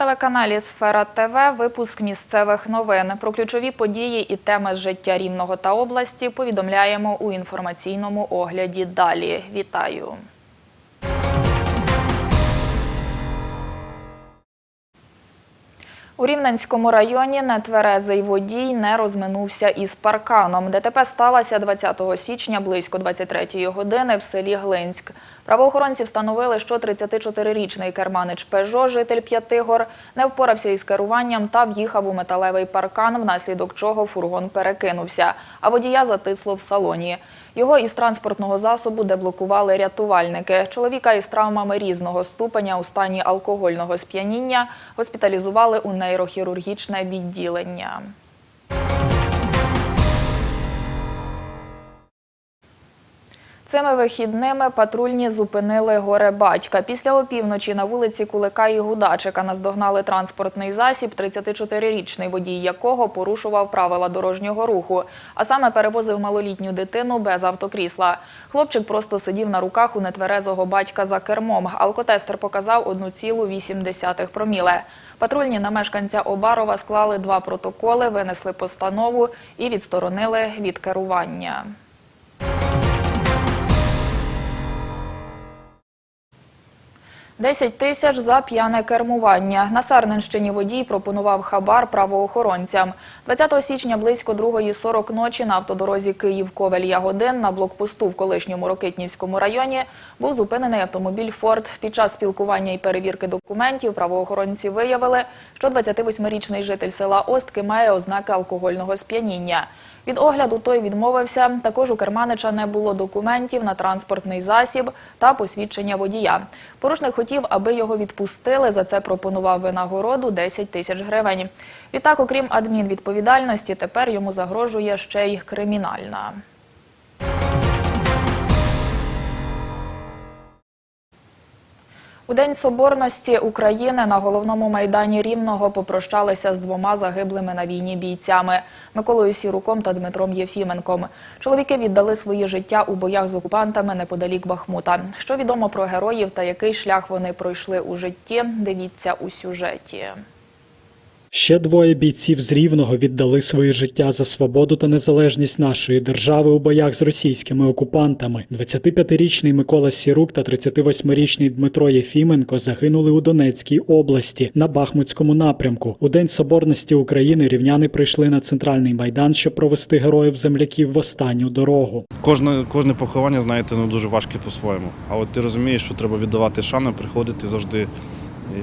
На телеканалі Сфера ТВ випуск місцевих новин. Про ключові події і теми життя Рівного та області повідомляємо у інформаційному огляді. Далі вітаю. У Рівненському районі нетверезий водій не розминувся із парканом. ДТП сталося 20 січня близько 23-ї години в селі Глинськ. Правоохоронці встановили, що 34-річний керманич Пежо, житель П'ятигор, не впорався із керуванням та в'їхав у металевий паркан, внаслідок чого фургон перекинувся, а водія затисло в салоні. Його із транспортного засобу деблокували рятувальники. Чоловіка із травмами різного ступеня у стані алкогольного сп'яніння госпіталізували у нейрохірургічне відділення. Цими вихідними патрульні зупинили горе батька. Після опівночі на вулиці Кулика і Гудачика наздогнали транспортний засіб, 34-річний водій якого порушував правила дорожнього руху, а саме перевозив малолітню дитину без автокрісла. Хлопчик просто сидів на руках у нетверезого батька за кермом. Алкотестер показав 1,8 проміле. Патрульні на мешканця Обарова склали два протоколи, винесли постанову і відсторонили від керування. Десять тисяч за п'яне кермування. На Сарненщині водій пропонував хабар правоохоронцям. 20 січня близько 2.40 ночі на автодорозі Київ-Ковель-Ягодин на блокпосту в колишньому Рокитнівському районі був зупинений автомобіль «Форд». Під час спілкування і перевірки документів правоохоронці виявили, що 28-річний житель села Остки має ознаки алкогольного сп'яніння. Від огляду той відмовився. Також у керманича не було документів на транспортний засіб та посвідчення водія. Порушник хотів, аби його відпустили. За це пропонував винагороду 10 тисяч гривень. Відтак, окрім адмінвідповідальності, тепер йому загрожує ще й кримінальна. У День Соборності України на головному майдані Рівного попрощалися з двома загиблими на війні бійцями Миколою Сіруком та Дмитром Єфіменком. Чоловіки віддали своє життя у боях з окупантами неподалік Бахмута. Що відомо про героїв та який шлях вони пройшли у житті, дивіться у сюжеті. Ще двоє бійців з Рівного віддали своє життя за свободу та незалежність нашої держави у боях з російськими окупантами. 25-річний Микола Сірук та 38-річний Дмитро Єфіменко загинули у Донецькій області на Бахмутському напрямку. У День Соборності України рівняни прийшли на центральний майдан, щоб провести героїв земляків в останню дорогу. Кожне, кожне поховання, знаєте, ну дуже важке по-своєму. А от ти розумієш, що треба віддавати шану, приходити завжди і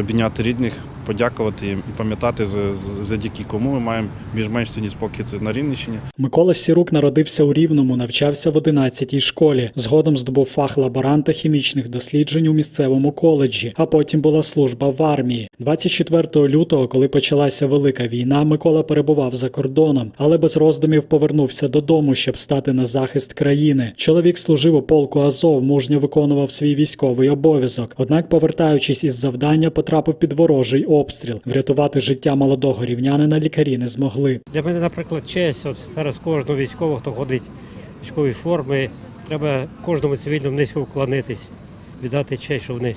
обійняти рідних, подякувати їм і пам'ятати, за- завдяки кому ми маємо більш-менш сьогодні спокій це на Рівненщині. Микола Сірук народився у Рівному, навчався в 11-й школі. Згодом здобув фах лаборанта хімічних досліджень у місцевому коледжі, а потім була служба в армії. 24 лютого, коли почалася велика війна, Микола перебував за кордоном, але без роздумів повернувся додому, щоб стати на захист країни. Чоловік служив у полку Азов, мужньо виконував свій військовий обов'язок. Однак, повертаючись із завдання, потрапив під ворожий обстріл. Врятувати життя молодого рівнянина лікарі не змогли. Для мене, наприклад, честь, от зараз кожного військового, хто ходить військовій формі, треба кожному цивільному низько вклонитись, віддати честь, що вони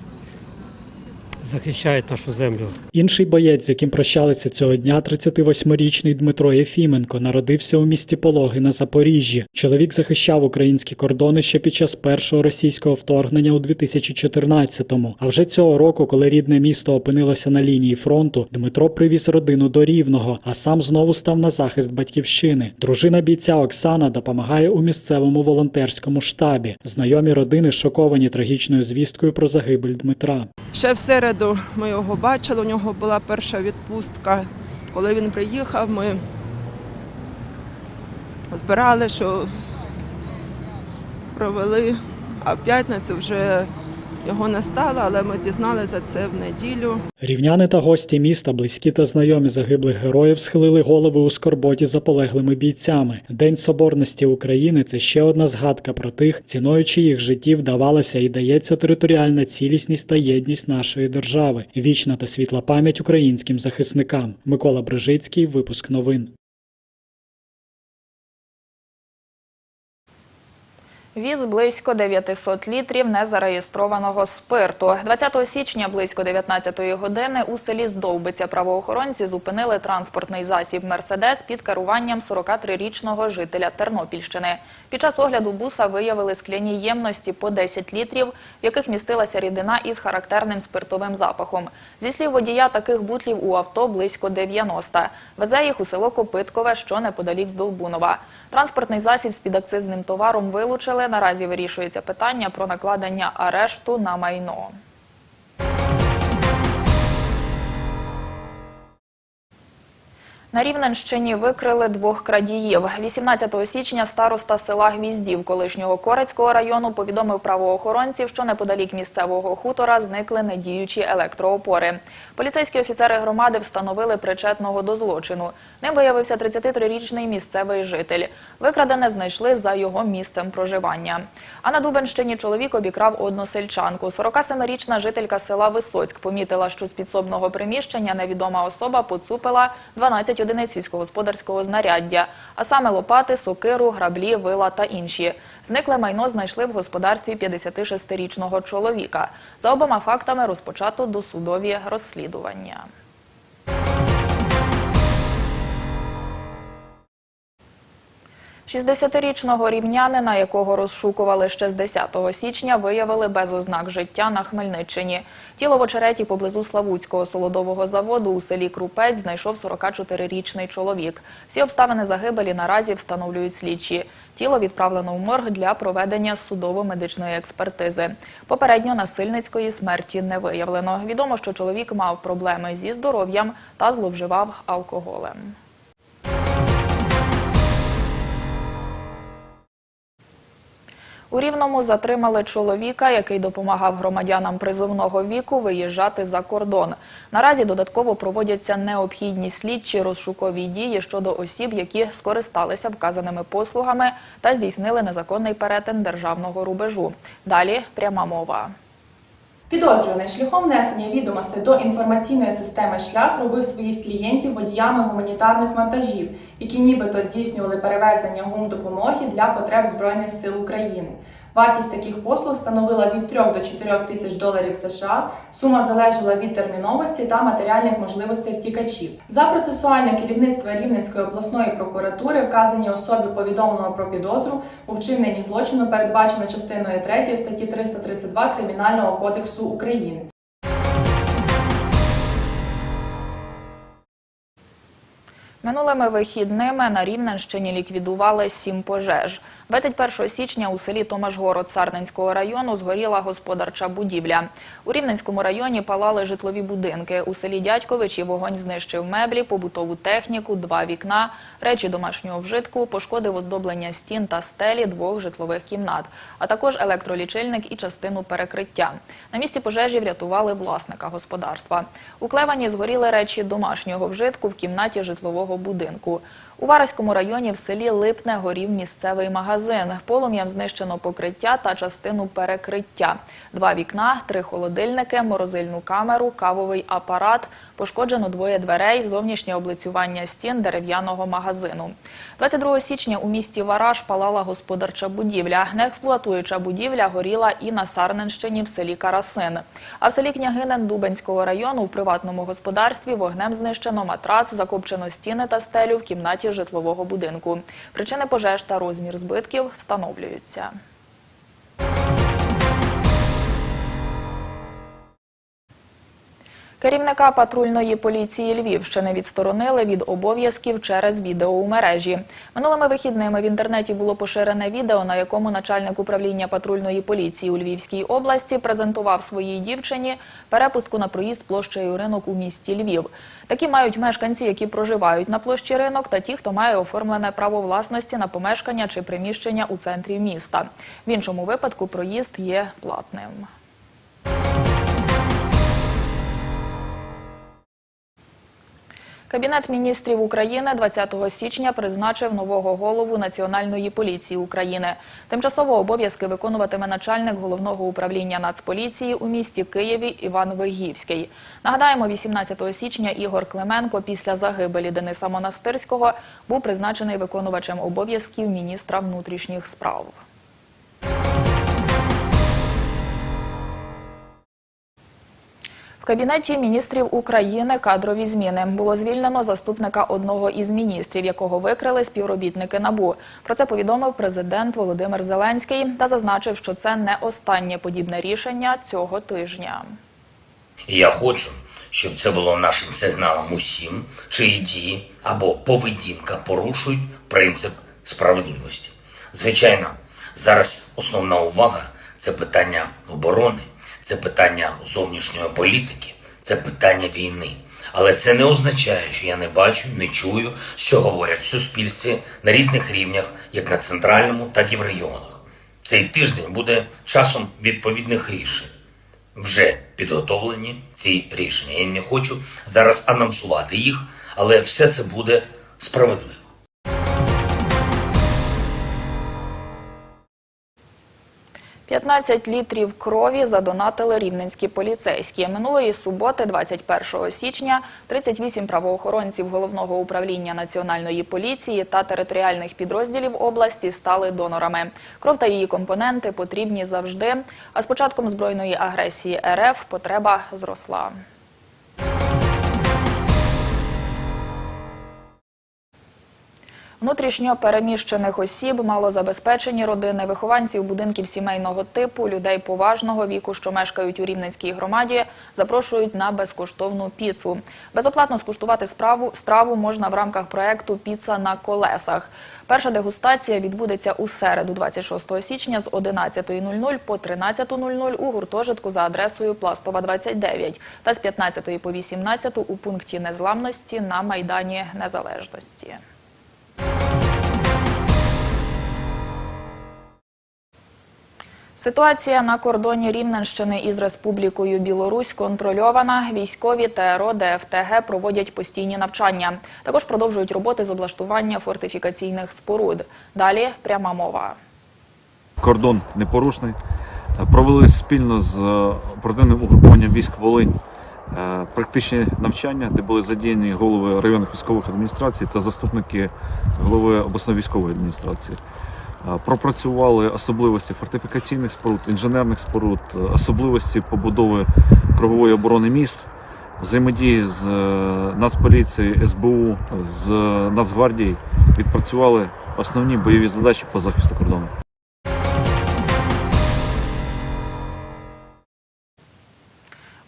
захищають нашу землю. Інший боєць, з яким прощалися цього дня, 38-річний Дмитро Єфіменко, народився у місті Пологи на Запоріжжі. Чоловік захищав українські кордони ще під час першого російського вторгнення у 2014-му. А вже цього року, коли рідне місто опинилося на лінії фронту, Дмитро привіз родину до Рівного, а сам знову став на захист батьківщини. Дружина бійця Оксана допомагає у місцевому волонтерському штабі. Знайомі родини шоковані трагічною звісткою про загибель Дмитра. Ще в середу ми його бачили, у нього була перша відпустка. Коли він приїхав, ми збирали, що провели, а в п'ятницю вже його не стало, але ми дізналися це в неділю. Рівняни та гості міста, близькі та знайомі загиблих героїв схилили голови у скорботі за полеглими бійцями. День Соборності України це ще одна згадка про тих, ціною чиїх життів давалася і дається територіальна цілісність та єдність нашої держави. Вічна та світла пам'ять українським захисникам. Микола Брижицький, випуск новин. Віз близько 900 літрів незареєстрованого спирту. 20 січня близько 19-ї години у селі Здовбиця правоохоронці зупинили транспортний засіб «Мерседес» під керуванням 43-річного жителя Тернопільщини. Під час огляду буса виявили скляні ємності по 10 літрів, в яких містилася рідина із характерним спиртовим запахом. Зі слів водія, таких бутлів у авто близько 90. Везе їх у село Копиткове, що неподалік Здолбунова. Транспортний засіб з підакцизним товаром вилучили. Наразі вирішується питання про накладення арешту на майно. На Рівненщині викрили двох крадіїв. 18 січня староста села Гвіздів колишнього Корецького району повідомив правоохоронців, що неподалік місцевого хутора зникли недіючі електроопори. Поліцейські офіцери громади встановили причетного до злочину. Ним виявився 33-річний місцевий житель. Викрадене знайшли за його місцем проживання. А на Дубенщині чоловік обікрав односельчанку. 47-річна жителька села Висоцьк помітила, що з підсобного приміщення невідома особа поцупила 12 одиниць сільськогосподарського знаряддя, а саме лопати, сокиру, граблі, вила та інші. Зникле майно знайшли в господарстві 56-річного чоловіка. За обома фактами розпочато досудові розслідування. – 60-річного рівнянина, якого розшукували ще з 10 січня, виявили без ознак життя на Хмельниччині. Тіло в очереті поблизу Славутського солодового заводу у селі Крупець знайшов 44-річний чоловік. Всі обставини загибелі наразі встановлюють слідчі. Тіло відправлено в морг для проведення судово-медичної експертизи. Попередньо насильницької смерті не виявлено. Відомо, що чоловік мав проблеми зі здоров'ям та зловживав алкоголем. У Рівному затримали чоловіка, який допомагав громадянам призовного віку виїжджати за кордон. Наразі додатково проводяться необхідні слідчі розшукові дії щодо осіб, які скористалися вказаними послугами та здійснили незаконний перетин державного рубежу. Далі пряма мова. Підозрюваний шляхом внесення відомостей до інформаційної системи шлях робив своїх клієнтів водіями гуманітарних вантажів, які нібито здійснювали перевезення гумдопомоги для потреб Збройних сил України. Вартість таких послуг становила від 3 до 4 тисяч доларів США. Сума залежала від терміновості та матеріальних можливостей втікачів. За процесуальне керівництво Рівненської обласної прокуратури вказаній особі повідомлено про підозру у вчиненні злочину, передбачено частиною 3 статті 332 Кримінального кодексу України. Минулими вихідними на Рівненщині ліквідували сім пожеж. 21 січня у селі Томашгород Сарненського району згоріла господарча будівля. У Рівненському районі палали житлові будинки. У селі Дядьковичі вогонь знищив меблі, побутову техніку, два вікна, речі домашнього вжитку, пошкодив оздоблення стін та стелі двох житлових кімнат, а також електролічильник і частину перекриття. На місці пожежі врятували власника господарства. У Клевані згоріли речі домашнього вжитку в кімнаті житлового будинку. У Вараському районі в селі Липне горів місцевий магазин. Полум'ям знищено покриття та частину перекриття. Два вікна, три холодильники, морозильну камеру, кавовий апарат. Пошкоджено двоє дверей, зовнішнє облицювання стін дерев'яного магазину. 22 січня у місті Вараж палала господарча будівля. Неексплуатуюча будівля горіла і на Сарненщині в селі Карасин. А в селі Княгинин Дубенського району в приватному господарстві вогнем знищено матрац, закопчено стіни та стелю в кімнаті житлового будинку. Причини пожеж та розмір збитків встановлюються. Керівника патрульної поліції Львівщини відсторонили від обов'язків через відео у мережі. Минулими вихідними в інтернеті було поширене відео, на якому начальник управління патрульної поліції у Львівській області презентував своїй дівчині перепустку на проїзд площею ринок у місті Львів. Такі мають мешканці, які проживають на площі ринок, та ті, хто має оформлене право власності на помешкання чи приміщення у центрі міста. В іншому випадку проїзд є платним. Кабінет міністрів України 20 січня призначив нового голову Національної поліції України. Тимчасово обов'язки виконуватиме начальник головного управління Нацполіції у місті Києві Іван Вигівський. Нагадаємо, 18 січня Ігор Клименко після загибелі Дениса Монастирського був призначений виконувачем обов'язків міністра внутрішніх справ. В кабінеті міністрів України кадрові зміни було звільнено заступника одного із міністрів, якого викрили співробітники набу. Про це повідомив президент Володимир Зеленський та зазначив, що це не останнє подібне рішення цього тижня. Я хочу, щоб це було нашим сигналом усім, чиї дії або поведінка порушують принцип справедливості. Звичайно, зараз основна увага це питання оборони, це питання зовнішньої політики, це питання війни. Але це не означає, що я не бачу, не чую, що говорять в суспільстві на різних рівнях, як на центральному, так і в регіонах. Цей тиждень буде часом відповідних рішень вже підготовлені ці рішення. Я не хочу зараз анонсувати їх, але все це буде справедливо. – 15 літрів крові задонатили рівненські поліцейські. Минулої суботи, 21 січня, 38 правоохоронців Головного управління Національної поліції та територіальних підрозділів області стали донорами. Кров та її компоненти потрібні завжди, а з початком збройної агресії РФ потреба зросла. Внутрішньо переміщених осіб, малозабезпечені родини, вихованців будинків сімейного типу, людей поважного віку, що мешкають у Рівненській громаді, запрошують на безкоштовну піцу. Безоплатно скуштувати справу страву можна в рамках проекту Піца на колесах. Перша дегустація відбудеться у середу, 26 січня з 11.00 по 13.00 у гуртожитку за адресою Пластова 29 та з 15 по 18 у пункті незламності на Майдані Незалежності. Ситуація на кордоні Рівненщини із Республікою Білорусь контрольована. Військові ТРО ДФТГ проводять постійні навчання. Також продовжують роботи з облаштування фортифікаційних споруд. Далі пряма мова. кордон непорушний. Провели спільно з е, оперативним угрупованням військ Волинь е, практичні навчання, де були задіяні голови районних військових адміністрацій та заступники голови обласної військової адміністрації. Пропрацювали особливості фортифікаційних споруд, інженерних споруд, е, особливості побудови кругової оборони міст, взаємодії з е, Нацполіцією, СБУ, з Нацгвардією. Відпрацювали основні бойові задачі по захисту кордону.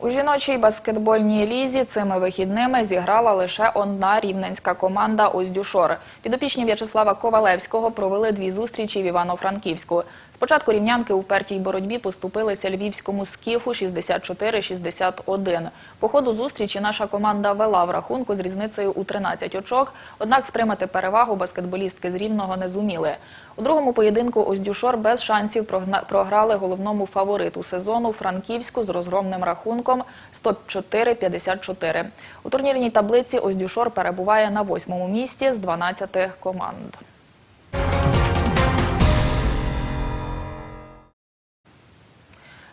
У жіночій баскетбольній лізі цими вихідними зіграла лише одна рівненська команда Оздюшор. Підопічні В'ячеслава Ковалевського провели дві зустрічі в Івано-Франківську. Спочатку рівнянки у пертій боротьбі поступилися львівському скіфу 64-61. По ходу зустрічі наша команда вела в рахунку з різницею у 13 очок, однак втримати перевагу баскетболістки з Рівного не зуміли. У другому поєдинку Оздюшор без шансів програли головному фавориту сезону Франківську з розгромним рахунком 104-54. У турнірній таблиці Оздюшор перебуває на восьмому місці з 12 команд.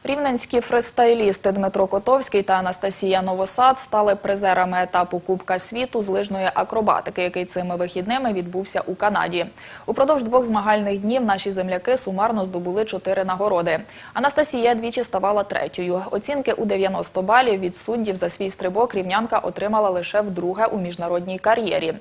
Рівненські фристайлісти Дмитро Котовський та Анастасія Новосад стали призерами етапу Кубка світу з лижної акробатики, який цими вихідними відбувся у Канаді. Упродовж двох змагальних днів наші земляки сумарно здобули чотири нагороди. Анастасія двічі ставала третьою. Оцінки у 90 балів від суддів за свій стрибок рівнянка отримала лише вдруге у міжнародній кар'єрі.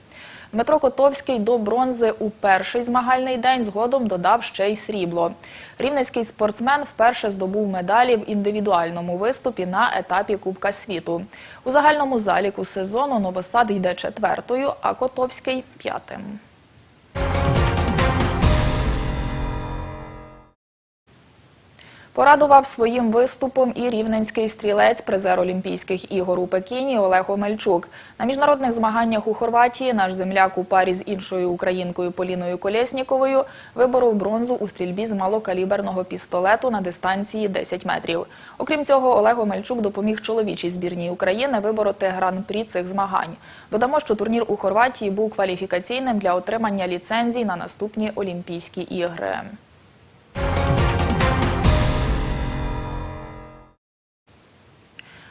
Дмитро Котовський до бронзи у перший змагальний день згодом додав ще й срібло. Рівненський спортсмен вперше здобув медалі в індивідуальному виступі на етапі Кубка світу. У загальному заліку сезону Новосад йде четвертою, а Котовський п'ятим. Порадував своїм виступом і рівненський стрілець, призер Олімпійських ігор у Пекіні Олег Омельчук. На міжнародних змаганнях у Хорватії наш земляк у парі з іншою українкою Поліною Колєсніковою виборов бронзу у стрільбі з малокаліберного пістолету на дистанції 10 метрів. Окрім цього, Олег Омельчук допоміг чоловічій збірній України вибороти гран-прі цих змагань. Додамо, що турнір у Хорватії був кваліфікаційним для отримання ліцензій на наступні Олімпійські ігри.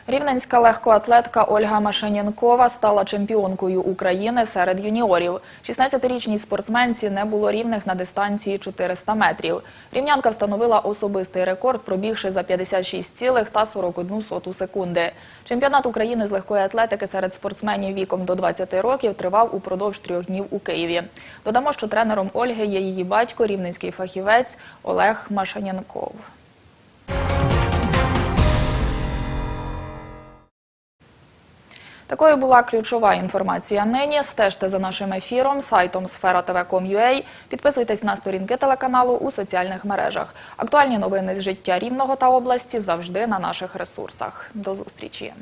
Рівненська легкоатлетка Ольга Машанянкова стала чемпіонкою України серед юніорів. 16-річній спортсменці не було рівних на дистанції 400 метрів. Рівнянка встановила особистий рекорд, пробігши за 56,41 секунди. Чемпіонат України з легкої атлетики серед спортсменів віком до 20 років тривав упродовж трьох днів у Києві. Додамо, що тренером Ольги є її батько, рівненський фахівець Олег Машанянков. Такою була ключова інформація нині. Стежте за нашим ефіром, сайтом sfera.tv.com.ua. Підписуйтесь на сторінки телеканалу у соціальних мережах. Актуальні новини з життя Рівного та області завжди на наших ресурсах. До зустрічі.